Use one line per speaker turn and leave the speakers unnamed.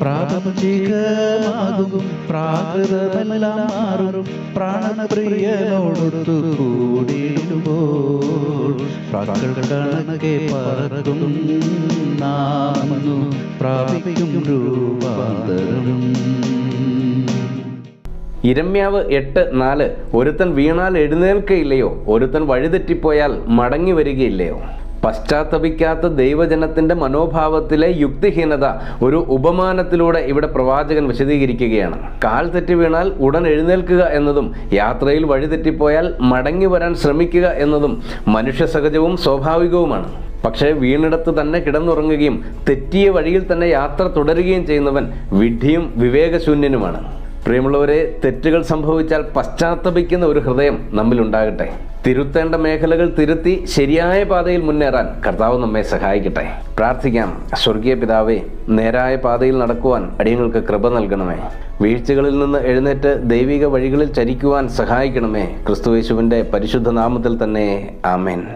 പ്രാപഞ്ചികമാകും പ്രാകൃതമെല്ലാം മാറും. പ്രാണപ്രിയനോടൊത്തു കൂടിയിടുമ്പോൾ പ്രാക്കൾ കണക്കെ പറക്കും നാമന്നു പ്രാപിക്കും രൂപാന്തരം.
ഇരമ്യാവ് എട്ട് നാല്. ഒരുത്തൻ വീണാൽ എഴുന്നേൽക്കയില്ലയോ? ഒരുത്തൻ വഴിതെറ്റിപ്പോയാൽ മടങ്ങി വരികയില്ലയോ? പശ്ചാത്തപിക്കാത്ത ദൈവജനത്തിന്റെ മനോഭാവത്തിലെ യുക്തിഹീനത ഒരു ഉപമാനത്തിലൂടെ ഇവിടെ പ്രവാചകൻ വിശദീകരിക്കുകയാണ്. കാൽ തെറ്റി വീണാൽ ഉടൻ എഴുന്നേൽക്കുക എന്നതും യാത്രയിൽ വഴിതെറ്റിപ്പോയാൽ മടങ്ങി വരാൻ ശ്രമിക്കുക എന്നതും മനുഷ്യ സഹജവും സ്വാഭാവികവുമാണ്. പക്ഷേ വീണിടത്ത് തന്നെ കിടന്നുറങ്ങുകയും തെറ്റിയ വഴിയിൽ തന്നെ യാത്ര തുടരുകയും ചെയ്യുന്നവൻ വിഡ്ഢിയും വിവേകശൂന്യനുമാണ്. പ്രിയമുള്ളവരെ തെറ്റുകൾ സംഭവിച്ചാൽ പശ്ചാത്തപിക്കുന്ന ഒരു ഹൃദയം നമ്മിലുണ്ടാകട്ടെ. തിരുത്തേണ്ട മേഖലകൾ തിരുത്തി ശരിയായ പാതയിൽ മുന്നേറാൻ കർത്താവ് നമ്മെ സഹായിക്കട്ടെ. പ്രാർത്ഥിക്കാം. സ്വർഗീയ പിതാവേ നേരായ പാതയിൽ നടക്കുവാൻ അടിയങ്ങൾക്ക് കൃപ നൽകണമേ. വീഴ്ചകളിൽ നിന്ന് എഴുന്നേറ്റ് ദൈവിക വഴികളിൽ ചരിക്കുവാൻ സഹായിക്കണമേ. ക്രിസ്തുവേശുവിന്റെ പരിശുദ്ധ നാമത്തിൽ തന്നെ ആമേൻ.